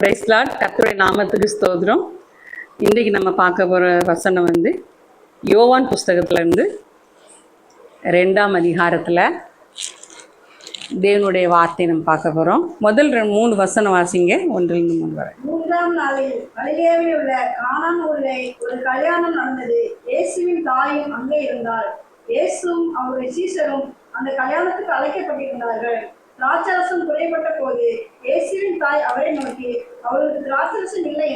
பிரைஸ்லாட் கத்துடைய நாமத்துக்கு ஸ்தோத்திரம். இன்றைக்கு நம்ம பார்க்க போகிற வசனம் வந்து யோவான் புஸ்தகத்துல இருந்து ரெண்டாம் அதிகாரத்தில் தேவனுடைய வார்த்தை நம்ம பார்க்க போகிறோம் முதல் ரெண்டு மூணு வசனம் வாசிங்க. ஒன்றிலிருந்து மூணு வரை. மூன்றாம் நாளில் கலிலேயாவில் உள்ள ஒரு கல்யாணம் நடந்தது. இயேசுவின் தாயும் அங்கே இருந்தால் இயேசுவும் அவருடைய சீசரும் அந்த கல்யாணத்துக்கு அழைக்கப்பட்டிருந்தார்கள். திராட்சரசம் குறைபட்ட போது இயேசுவின் தாய் அவரை நோக்கி அவருக்கு திராட்சரசம் இல்லை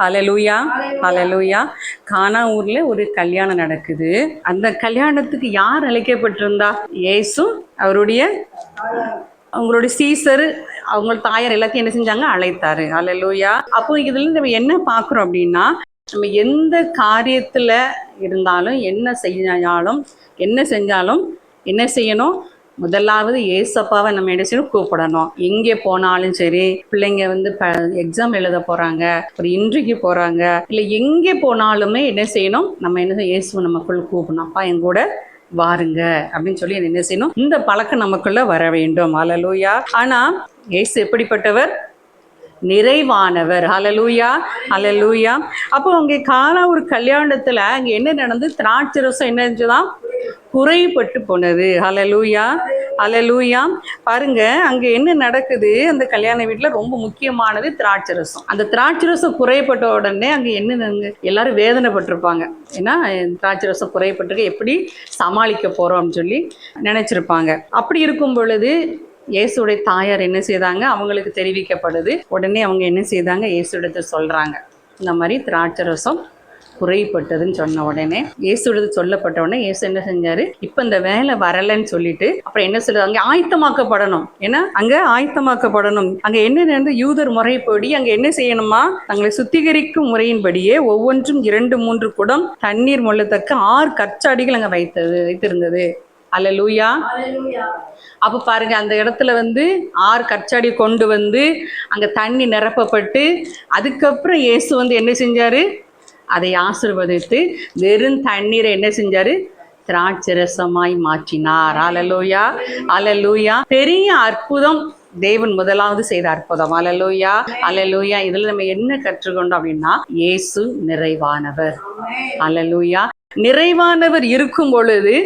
ஹalleluya Hallelujah. ஹalleluya. கானா ஊர்ல ஒரு கல்யாணம் நடக்குது. அந்த கல்யாணத்துக்கு யார் அழைக்கப்பட்டிருந்தா? இயேசும் அவருடைய அவங்களுடைய சீசர் அவங்க தாயார் எல்லாத்தையும் என்ன செஞ்சாங்க? அழைத்தாரு. ஹalleluya. அப்போ இதுல நம்ம என்ன பார்க்குறோம் அப்படின்னா நம்ம எந்த காரியத்துல இருந்தாலும் என்ன செஞ்சாலும் என்ன செஞ்சாலும் என்ன செய்யணும்? முதலாவது ஏசப்பாவை நம்ம என்ன செய்யணும்? கூப்பிடணும். எங்கே போனாலும் சரி பிள்ளைங்க வந்து ப எக்ஸாம் எழுத போகிறாங்க ஒரு இன்றைக்கு போகிறாங்க இல்லை எங்கே போனாலுமே என்ன செய்யணும்? நம்ம என்ன செய்ய இயேசுவை நமக்குள் கூப்பிடணும். அப்பா என் கூட வாருங்க அப்படின்னு சொல்லி என்ன செய்யணும்? இந்த பழக்கம் நமக்குள்ள வர வேண்டும். அலலூயா ஆனா ஏசு எப்படிப்பட்டவர்? நிறைவானவர். அலலூயா அலலூயா அப்போ அங்கே காணா ஒரு கல்யாணத்துல அங்கே என்ன நடந்து திராட்சை ரசம் என்ன இருந்துச்சுதான்? குறைபட்டு போனது. அலலூயா அலலூயா பாருங்க அங்கே என்ன நடக்குது? அந்த கல்யாண வீட்டில் ரொம்ப முக்கியமானது திராட்சை ரசம் அந்த திராட்சை ரசம் குறைப்பட்ட உடனே அங்கே என்ன நடந்து- எல்லாரும் வேதனைப்பட்டிருப்பாங்க. ஏன்னா திராட்சை ரசம் குறைபட்டிருக்கு எப்படி சமாளிக்க போகிறோம்னு சொல்லி நினச்சிருப்பாங்க. அப்படி இருக்கும் பொழுது இயேசுடைய தாயார் என்ன செய்தாங்க? அவங்களுக்கு தெரிவிக்கப்படுது. உடனே அவங்க என்ன செய்தாங்க? இயேசுடத்தை சொல்கிறாங்க இந்த மாதிரி திராட்சை ரசம் குறைப்பட்டதுன்னு சொன்ன உடனே இயேசுடது சொல்லப்பட்ட உடனே இயேசு என்ன செஞ்சாரு? இப்போ இந்த வேலை வரலைன்னு சொல்லிட்டு அப்புறம் என்ன சொல்றது? அங்கே ஆயத்தமாக்கப்படணும். ஏன்னா அங்க ஆயத்தமாக்கப்படணும். அங்க என்ன நடந்து யூதர் முறைப்படி அங்க என்ன செய்யணுமா? தங்களை சுத்திகரிக்கும் முறையின்படியே ஒவ்வொன்றும் இரண்டு மூன்று குடம் தண்ணீர் மொள்ளத்தக்க ஆறு கற்சாடிகள் அங்க வைத்தது வைத்திருந்தது. அல்லேலூயா. ஹalleluya அப்போ பாருங்க அந்த இடத்துல வந்து ஆறு கற்சாடி கொண்டு வந்து அங்கே தண்ணி நிரப்பப்பட்டு அதுக்கப்புறம் இயேசு வந்து என்ன செஞ்சாரு? அதை ஆசிர்வதித்து வெறும் தண்ணீரை என்ன செஞ்சாரு? திராட்சரசமாய் மாற்றினார். அலலூயா அலலூயா பெரிய அற்புதம் தேவன் முதலாவது செய்த அற்புதம். அலலூயா அலலூயா இதுல நம்ம என்ன கற்றுக்கொண்டோம் அப்படின்னா இயேசு நிறைவானவர். அலலூயா நிறைவானவர் இருக்கும் பொழுது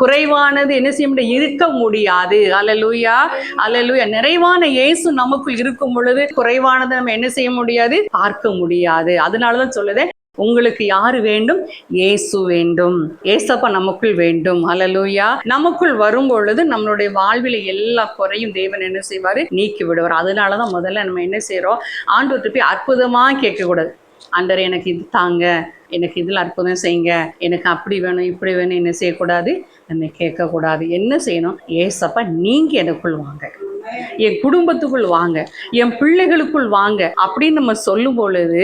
குறைவானது என்ன செய்ய முடியும் இருக்க முடியாது. அலலூயா அலலூயா நிறைவான இயேசு நமக்குள் இருக்கும் பொழுது குறைவானதை நம்ம என்ன செய்ய முடியாது? பார்க்க முடியாது. அதனாலதான் சொல்லுதேன் உங்களுக்கு யாரு வேண்டும்? இயேசு வேண்டும். ஏசப்பா நமக்குள் வேண்டும். அலலூயா நமக்குள் வரும் பொழுது நம்மளுடைய வாழ்வில் எல்லா குறையும் தேவன் என்ன செய்வாரு? நீக்கி விடுவார். அதனாலதான் முதல்ல நம்ம என்ன செய்யறோம் ஆண்டு போய் அற்புதமா கேட்கக்கூடாது. ஆண்டவர் எனக்கு இது தாங்க. எனக்கு இதில் அற்புதம் செய்யுங்க. எனக்கு அப்படி வேணும் இப்படி வேணும் என்ன செய்யக்கூடாது? நம்ம கேட்கக்கூடாது. என்ன செய்யணும்? ஏசப்பா நீங்கள் எனக்குள் வாங்க. என் குடும்பத்துக்குள் வாங்க என் பிள்ளைகளுக்குள் வாங்க அப்படின்னு நம்ம சொல்லும் பொழுது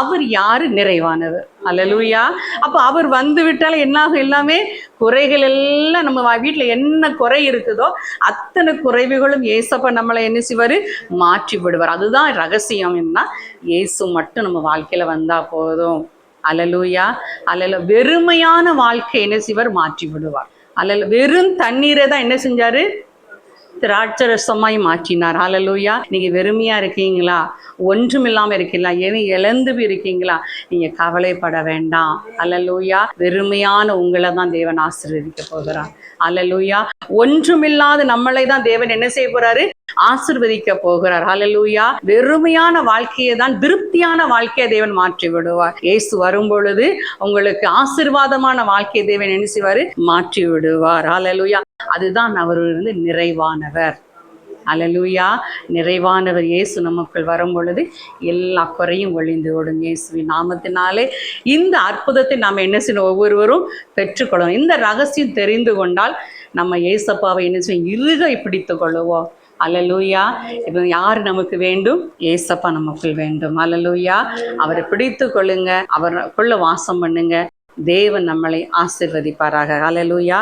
அவர் யாரு? நிறைவானவர். அலலூயா அப்போ அவர் வந்து விட்டால் என்னாகும்? எல்லாமே குறைகள் எல்லாம் நம்ம வீட்டில் என்ன குறை இருக்குதோ அத்தனை குறைவுகளும் ஏசப்ப நம்மளை என்ன செய்வார்? மாற்றி விடுவார். அதுதான் ரகசியம் என்ன ஏசு மட்டும் நம்ம வாழ்க்கையில் வந்தால் போதும். அலலூயா அலல வெறுமையான வாழ்க்கை என்ன செய்வார்? மாற்றி விடுவார். அலல வெறும் தண்ணீரை தான் என்ன செஞ்சாரு? திராட்சரசமாய் மாற்றினார். ஹalleluya. நீங்க வெறுமையா இருக்கீங்களா? ஒன்றும் இல்லாம இருக்கீங்களா எது இழந்து இருக்கீங்களா? நீங்க கவலைப்பட வேண்டாம். அலலூயா வெறுமையான உங்களை தான் தேவன் ஆசீர்வதிக்க போகிறார். அலலூயா ஒன்றுமில்லாத நம்மளை தான் தேவன் என்ன செய்ய போறாரு? ஆசிர்வதிக்க போகிறார். அலலூயா வெறுமையான வாழ்க்கையை தான் திருப்தியான வாழ்க்கையை தேவன் மாற்றி விடுவார். இயேசு வரும் பொழுது உங்களுக்கு ஆசிர்வாதமான வாழ்க்கையை தேவன் என்ன செய்வாரு? மாற்றி விடுவார். ஹalleluya. அதுதான் அவர் வந்து நிறைவானவர். அலலூயா நிறைவானவர் இயேசு நமக்குள் வரும் பொழுது எல்லா குறையும் ஒழிந்து ஓடும் இயேசுவின் நாமத்தினாலே. இந்த அற்புதத்தை நாம் என்ன செய்யணும்? ஒவ்வொருவரும் பெற்றுக்கொள்ளணும். இந்த ரகசியம் தெரிந்து கொண்டால் நம்ம இயேசப்பாவை என்ன செய்யும் இருகை பிடித்து கொள்ளுவோம். அலலூயா இப்போ யார் நமக்கு வேண்டும்? ஏசப்பா நமக்குள் வேண்டும். அலலூயா அவரை பிடித்து கொள்ளுங்க. அவருக்குள்ள வாசம் பண்ணுங்க. தேவன் நம்மளை ஆசிர்வதிப்பாராக. அலலூயா